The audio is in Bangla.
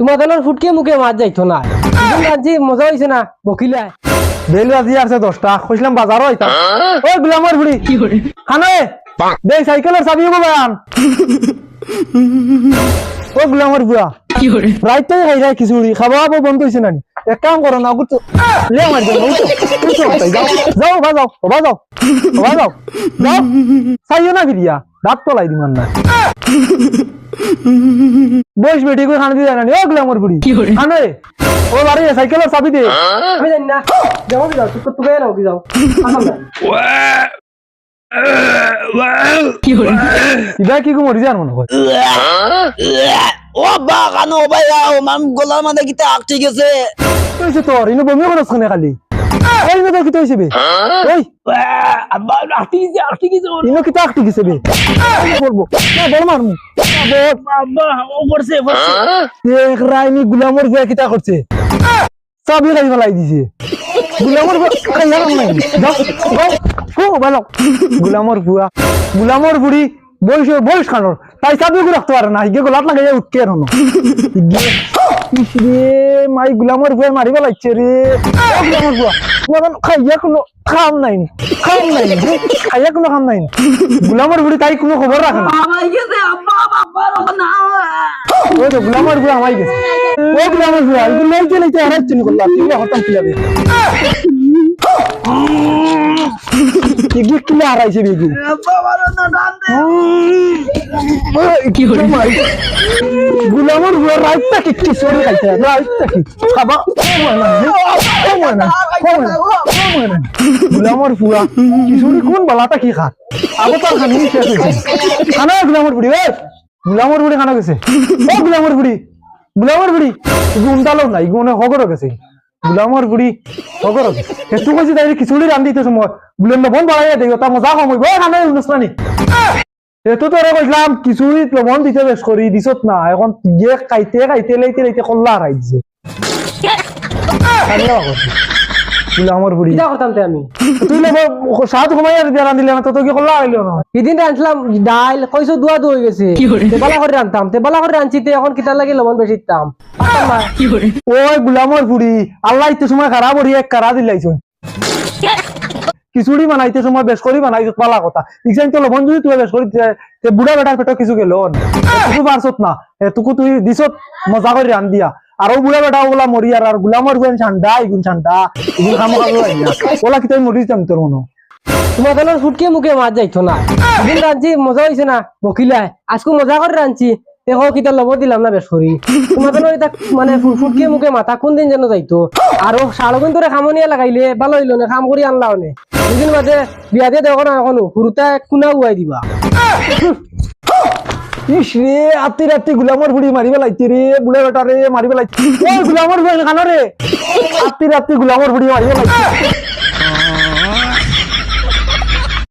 তোমার দলের ফুটকে মুখে মাছ যাইতো না। সেদিন মজা হয়েছে না বকিলা। বেল আজি আছে দশটা কইছিলাম বাজারও আইতাম ও গুলামর বুড়ি খানে দে সাইকেলের চাবি হব বায়ান। ও গুলামর রাইত তো খাই যায় খিচুড়ি খাওয়া খাব বন্ধ হয়েছে নানি এক কাম করো না গুছো লে মার যাও। যাও যাও যাও। যাও যাও। যাও। চাইও না ফিরিয়া দাঁত তলাই দিমান না। বস বেটি করে খানা দিয়ে জানানি ও গুলামর বুড়ি খানে ও বাড়ি সাইকেলের চাবি দে। আমি জানি না। যাও কি যাও তুই তুই নাও কি যাও। ইবা কি মরি যান মনে হয়। ও বা কানো ভাইয়া ও মাম গলার কিতা গেছে? হয়েছে তোর ইনো বমি করছ কোনে খালি? ওই ইনো তোর কিতা হয়েছে বে ওই। আব্বা আটকে গেছে আটকে গেছে ইনো কিতা আটকে গেছে বে? বলব? না বল মারমু আব্বা ও পড়ছে পড়ছে দেখ রাইনি গুলামর করছে। ফেলাই দিছে। নাই যাও যাও কো ভালো গুলামর বুয়া। গুলামর বুড়ি বয়স বয়স খানোর তাই চাবি করে রাখতে পারে না। হিগে গোলাত লাগাই উঠকে রে মাই গুলামর বুয়া মারিবা লাগছে রে। গুলামর বুয়া। তোমার খাইয়া কোনো খাম নাই খাম নাই নি, খাইয়া কোনো খাম নাই। গুলামর বুড়ি তাই কোনো খবর রাখে না ওই তো গুলামের বুয়া আমাই গেছে ও গুলামের বুয়া এগুলো লইতে লইতে হারাইছে নি করলাম কি হারাইছে বেগু হলো গুলামের রাইতটা কি কি সরে খাইছে রাইতটা কি খাবা ও ও গুলামের বুয়া কিশোরী কোন বালাটা কি খা আবো তার খানি শেষ হয়েছে খানা গুলামের বুড়ি ওই গুলামের বুড়ি খানা গেছে। ও গুলামের বুড়ি গুলামের বুড়ি গুন্ডালো নাই গুনে হগর গেছে গুলামের বুড়ি হগর গেছে হেতু কইছি তাই খিচুড়ি রান্ধিতে সময় বুলেন লবণ বাড়াইয়া দিও তা মজা কমই বই খানা অনুষ্ঠানি এতো তোরে কইলাম খিচুড়িত লবণ দিতে বেশ করি দিছত না এখন গিয়ে খাইতে খাইতে লাইতে লাইতে কল্লা হারাই দিছে কান্না করছে বুড়ি কিটা করতাম তে আমি? তুই লব সাত ঘুমাই আর দিয়া রান্ধিলে না তো কি কল্লা আইলো না সেদিন রাঁধছিলাম ডাইল কইছো দুয়া দু গেছে। তেবালা করে রাঁধতাম তেবালা করে রাঁধছি তে এখন কিটা লাগে লবণ বেশি দিতাম পারতাম না। ওই গুলামর বুড়ি আল্লাহ ইতে সময় খারাপ হরি এক কারা দিলাইছ খিচুড়ি বানাইতে সময় বেশ করি বানাইছ পালা কথা। ইকসাইন তো লবণ যদি তুই বেশ করি বুড়া বেটার পেটে কিছু গেল কিছু পারছত না। এটুকু তুই দিছত মজা করে রান দিয়া। আর ও বুড়া বেটা ওগুলা মরি আর গুলামর গুণ ঠান্ডা ইগুন ঠান্ডা ইগুন খামো খাব ওলা কি তুই মরি যাম তোর মনো? তোমার দলের ফুটকে মুখে মাছ যাইতো না? সেদিন রাঁধছি মজা হয়েছে না? বকিলা, আজকে মজা করে রাঁধছি দেখো কিটা লব দিলাম না বেশ করি তোমার দলের এটা মানে ফুটকে মুখে মাথা কোন দিন যেন যাইতো আর শালগুন তোরে খামনিয়া লাগাইলে ভালো হইল না খাম করি আনলাও নে? দুদিন বাদে বিয়া দিয়ে দেখো না এখনও সৰুতা কোনা উৱাই দিবা? ইস রে আত্মি রাত্রি গুলামর বুড়ি মারি পেলাইছে রে, বুড়া বেটা রে, মারি পেলাইছে ওই গুলামর বুড়ি খানা রে? আত্মি রাত্রি গুলামর বুড়ি মারি পেলাইছে